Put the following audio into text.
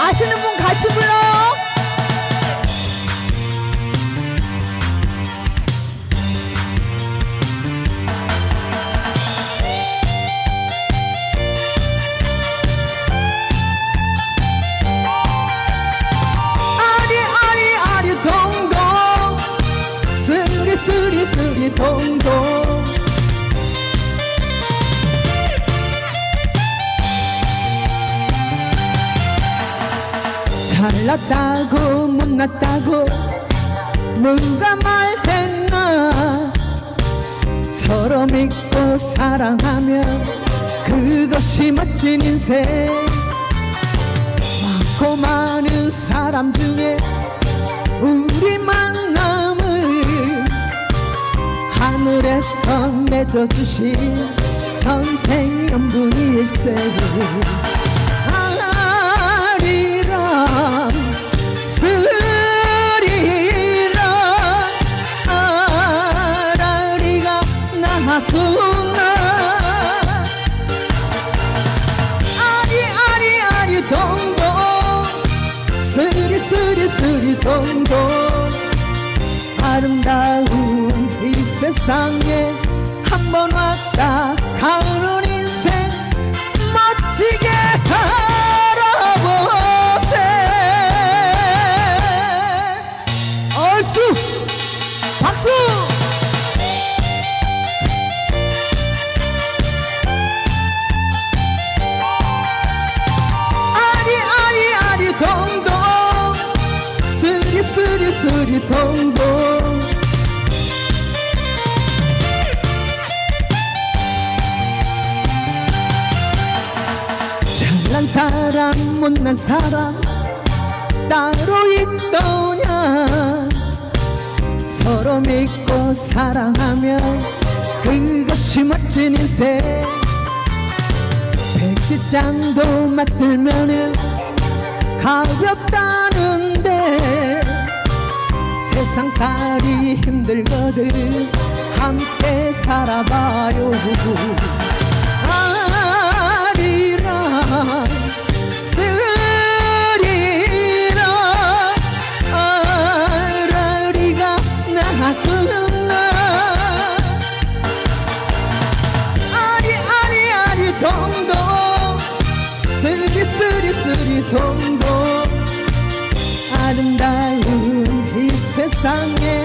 아시는 분 같이 불러요. 아리 아리 아리 동동 스리 스리 스리 동동 잘났다고 못났다고 누가 말했나? 서로 믿고 사랑하면 그것이 멋진 인생. 많고 많은 사람 중에 우리 만남을 하늘에서 맺어주신 전생연분일세 아 나구나 아리 아리 아리 동동. 스리 스리 스리 동동. 아름다운 이 세상에 한 번 왔다. 가는 인생 멋지게 살아보세. 얼쑤! 박수 동동 잘난 사람 못난 사람 따로 있더냐? 서로 믿고 사랑하면 그것이 멋진 인생. 백지장도 맞들면은 가볍 힘들거든 함께 살아봐요 아리랑 스리랑 아라리가 나구나. 아리 아리 아리 동동 스리 스리 스리 동동 아름다운 이 세상에